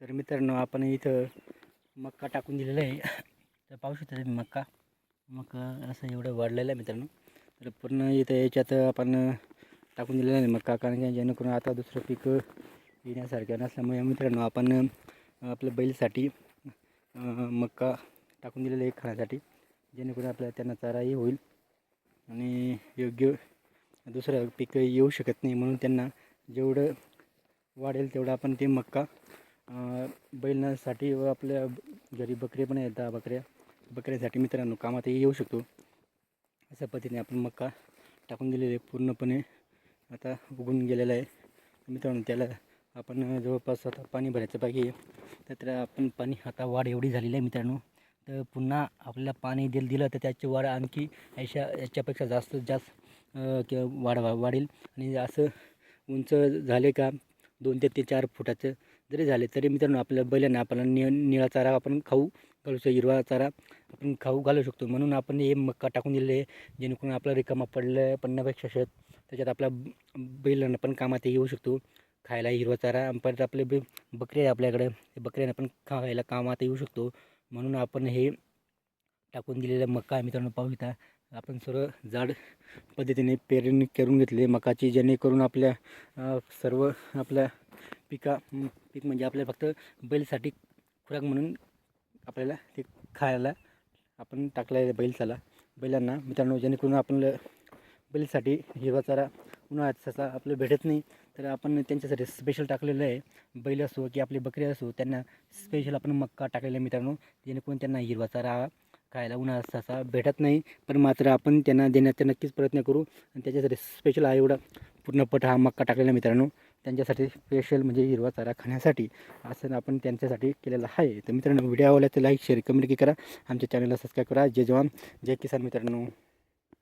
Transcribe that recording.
तर मित्रांनो आपण इथं मक्का टाकून दिलेला आहे. तर पाहू शकता तुम्ही मक्का. मक्का असं एवढं वाढलेलं आहे मित्रांनो. तर पूर्ण इथं याच्यात आपण टाकून दिलेलं आहे मक्का कारण की जेणेकरून आता दुसरं पीक येण्यासारखं नसल्यामुळे मित्रांनो आपण आपल्या बैलसाठी मका मक्का टाकून दिलेलं आहे खाण्यासाठी. जेणेकरून आपल्याला त्यांना चाराही होईल आणि योग्य दुसरं पीक येऊ शकत नाही म्हणून त्यांना जेवढं वाढेल तेवढं आपण ते मक्का बैलांसाठी व आपल्या घरी बकरे पण येतात बकऱ्या. बकऱ्यासाठी मित्रांनो कामातही येऊ शकतो. अशा पद्धतीने आपण मक्का टाकून दिलेले आहे पूर्णपणे. आता उगून गेलेला आहे. मित्रांनो त्याला आपण जवळपास आता पाणी भरायचं बाकी आहे. तर आपण पाणी आता वाढ एवढी झालेली आहे मित्रांनो. तर पुन्हा आपल्याला पाणी दिल दिलं तर त्याची वाढ आणखी याच्या याच्यापेक्षा जास्त जास्त अं, किंवा वाढ वा- वाढेल. आणि असं उंच झाले का दोन ते ते चार फुटाचं जरी झाले तरी मित्रांनो आपल्या बैलांना आपल्याला नि निळा चारा आपण खाऊ घालू शकतो हिरवा चारा आपण खाऊ घालू शकतो. म्हणून आपण हे मक्का टाकून दिलेले आहे जेणेकरून आपला रिकामा पडलं पन्नापेक्षा शेत त्याच्यात आपल्या बैलांना पण कामात येऊ शकतो. खायला हिरवा चारा परत आपले बे बकरी आहे आपल्याकडे ते बकऱ्यांना पण खायला कामात येऊ शकतो. म्हणून आपण हे टाकून दिलेलं मक्का मित्रांनो पाहूया आपण सर्व जाड पद्धतीने पेरणी करून घेतले मकाची जेणेकरून आपल्या सर्व आपल्या पिका पीक म्हणजे आपल्याला फक्त बैलसाठी खुराक म्हणून आपल्याला ते खायला आपण टाकलेलं आहे बैलचाला बैलांना मित्रांनो जेणेकरून आपण बैलसाठी हिरवा चारा उन्हाळ्यात ससा आपल्याला भेटत नाही तर आपण त्यांच्यासाठी स्पेशल टाकलेलं आहे. बैल असो की आपली बकरी असो त्यांना स्पेशल आपण मक्का टाकलेला आहे मित्रांनो जेणेकरून त्यांना हिरवा चारा खायला उन्हाळ्यात ससा भेटत नाही. पण मात्र आपण त्यांना देण्याचा नक्कीच प्रयत्न करू. आणि त्याच्यासाठी स्पेशल हा एवढा पूर्णपट हा मक्का टाकलेला मित्रांनो. त्यांच्यासाठी स्पेशल म्हणजे हिरवा चारा खाण्यासाठी असं आपण त्यांच्यासाठी केलेलं आहे. तर मित्रांनो व्हिडिओ आवडला तर लाईक शेअर कमेंट करा. आमच्या चॅनलला सबस्क्राईब करा. जय जवान. जय किसान मित्रांनो.